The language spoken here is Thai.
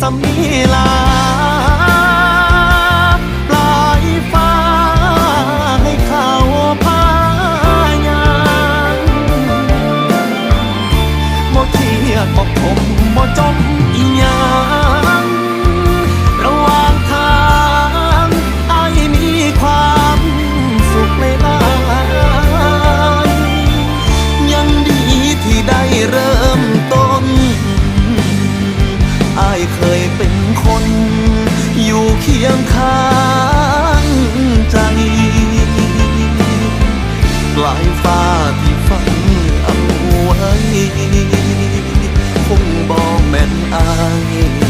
สำนีลา คียงข้างใจปลายฟ้าที่ฝันเอาไว้คงบอกแม่นอาย